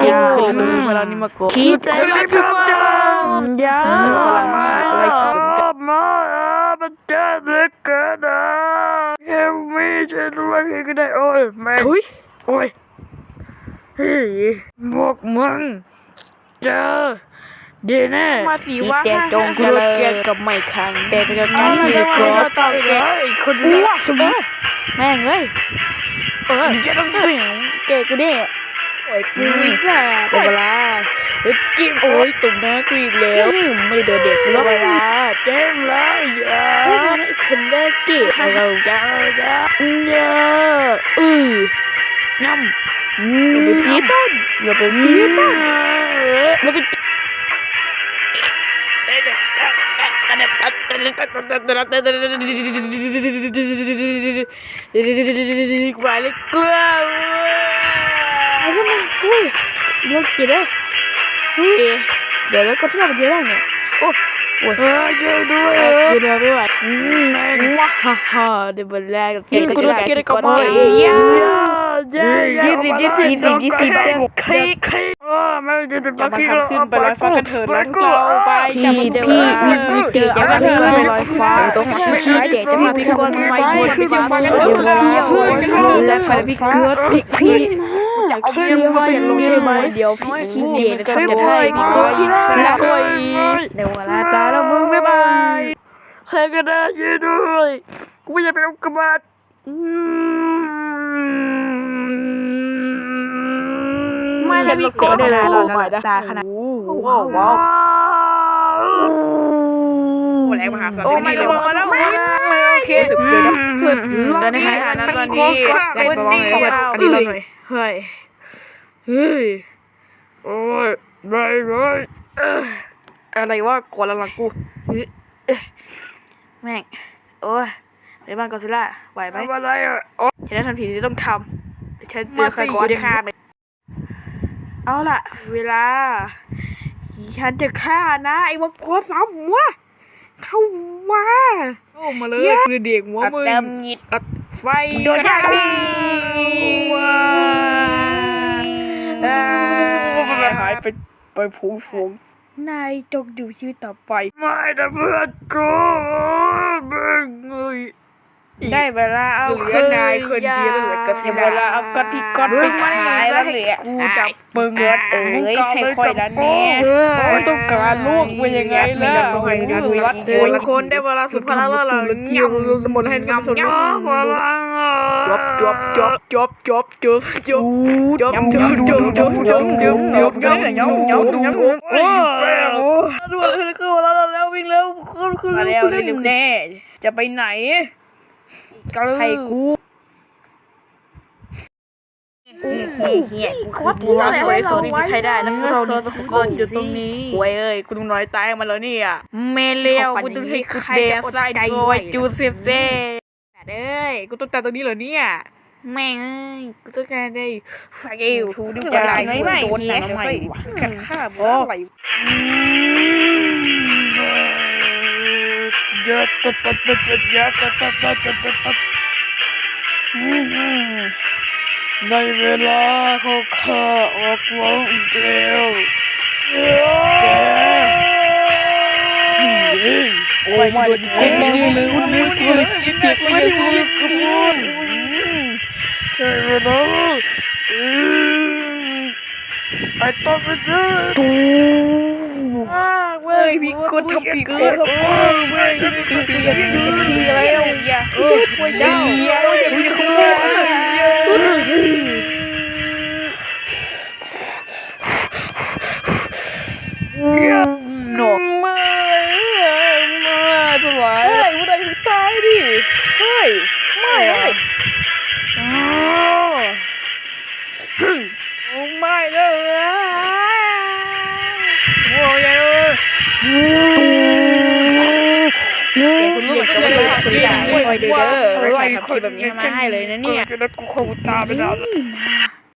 เก่งขึ้นเลยเวลานี้มาโกงคิดอะไรพิมพ์ดังยาพลังมากอะไรคิดกันมามันจะเล็กเกินนะเฮลมี่จะรู้ว่าใครก็ได้โอ้ยแม่งทุยโอ้ยเฮ้ยพวกมึงเจอดีแน่มาสีว่าแต่จงกูเจโดรินญเกลียดกับไม่คังแต่จะเอาการละที่จะกมาดต่อเลยคนอ้รู้วว่าสมแม่งเอ้ยเออจะต้องเสียงเก๋กูดิ โอ้ยกูไม่แซ่บเวลาเฮ้ยจิ้มโอ้ยตุ่มหน้ากูอีกแล้วไม่โดนเด็กกูเวลาเจ๊งแล้วอย่าเฮ้ยมันไอ้คนได้เก๋ให้เราจ้าจ้าอย่าอือน้ำอย่าไปตีต้นอย่าไปตีต้นแล้วก็ไปเลยกลัวไอุ้ยเลิกกี่ได้เฮ้ยเดี๋ยวแล้วก็ที่เราเยอะแล้วเนี่ยโอ้โอ้ยเออช่วยด้วยเดี๋ยวไม่ไหวอืมแม่งว้าฮ่าฮ่าเดี๋ยววันแรกก่งก็จะได้ก่งก็ก่อนมาเลยย่ายี่สิบยี่สิบยี่สิบยี่สิบเต็มใครใครอ๋อไม่จะจะอย่ามาทำขึ้นไปลอยฟ้ากันเถิดแล้วทุกเราเราไปพี่พี่พี่เจจะมาขึ้นไปลอยฟ้าตรงพี่เจจะมาขึ้นไปลอยฟ้าเดี๋ยวเราแล้วก็พี่เกิดพี่พี่ จากเพื่อนว่าอย่าลงใช่ไหมเดี๋ยวพี่คิดเดชจะจะได้ได้พี่พี่ก็ก็คิดแล้วก็ในเวลาตายแล้วมึงบ๊ายบายใครก็ได้ยืนด้วยกูไม่อยากเป็นอุกกาบาตไม่ใช่พี่ก็ได้แล้วหน่อยตาขนาดว้าวว้าวแรงมหาศาลโอ้ไม่ระวังมาแล้วโอ เคสุดเกินสุดตอนนี้หายหานะตอนนี้ได้ประวังเลยอันนี้เราหน่อยเฮ้ยเฮ้ยโอ้ยได้เลยอะไรว่ากดหลังกูแม่งโอ้ยไปบ้านกอซิล่าไหวไหมทำอะไรอะโอ้ฉันได้ทำผิดที่ต้องทำแต่ฉันเจอใครกูจะฆ่าไปเอาล่ะ เวลา ฉันจะฆ่านะ ไอ้วัวกซ้ำวะเข้ามา เข้ามาเลยคือเด็กหัวมึงเต็มยิดตัดไฟโดนกระฆ่าดีว้าหายไปไปผูงฝูงนายจงอยู่ชีวิตต่อไป ไม่นะเพื่อนกูมึงเอ้ย ได้เวลาเอาเหลือนายคนเดียวเหลือกระสิบเวลาเอากระพี่ก้อนไปขายแล้วเหลือกูจับปึงเกิดเอ๋ยให้ค่อยละแน่ไม่ต้องการลูกเป็นยังไงล่ะโอ้โหรัดคนคนได้เวลาสุดพลังแล้วล่ะเงียบหมดให้งำสนย่อพลังอะจบจบจบจบจบจบจบจบจบจบจบจบจบจบจบจบจบจบโอ้ยแป้งด่วนเลยก็แล้วแล้ววิ่งแล้วขึ้นขึ้นมาแล้วเร็วแน่จะไปไหน ให้กูเฮียกูโคตรว่าสวยสดไม่มีใครได้แล้วก็เราทุกคนอยู่ตรงนี้หวยเอ้ยกูต้องน้อยตายมาแล้วเนี่ยเมเลวกูต้องให้กูเดซไซด์โวยจูเซฟเซ่เอ้ยกูต้องตายตรงนี้เหรอเนี่ยแม่งเอ้ยกูต้องการได้ฟาเกลทูดูจะได้ไหมไม่โดนหนังใหม่กันฆ่าบ่ ในเวลาของข้าออกวงเร็วแกโอ้ไม่คุณนี่เลยคุณนี่คุณคิดเด็กไม่ได้คุณใช่ไหมล่ะ I thought it did. ตัดตัดยัดตัดตัดตัดตัดตัดตัดในเวลาเขาข้าออกวงเดียวแกโอ้ยมาดิคุณนี่เลยคุณนี่กูเลยคิดเด็กไม่ได้คุณคุณใช่ไหมน้องไอ้ต้นไปเด้อเว้ยพี่กดทำผิดเกินเว้ยเว้ยพี่พี่พี่พี่แล้วอย่าเออช่วยเจ้าอย่าอย่าขโเดี๋ยวคุณลูกจะไม่รู้คุณอยากให้คอยเด้ออร่อยคลิปแบบนี้มาให้เลยนะเนี่ย จะได้กูคงตาไปแล้วนาย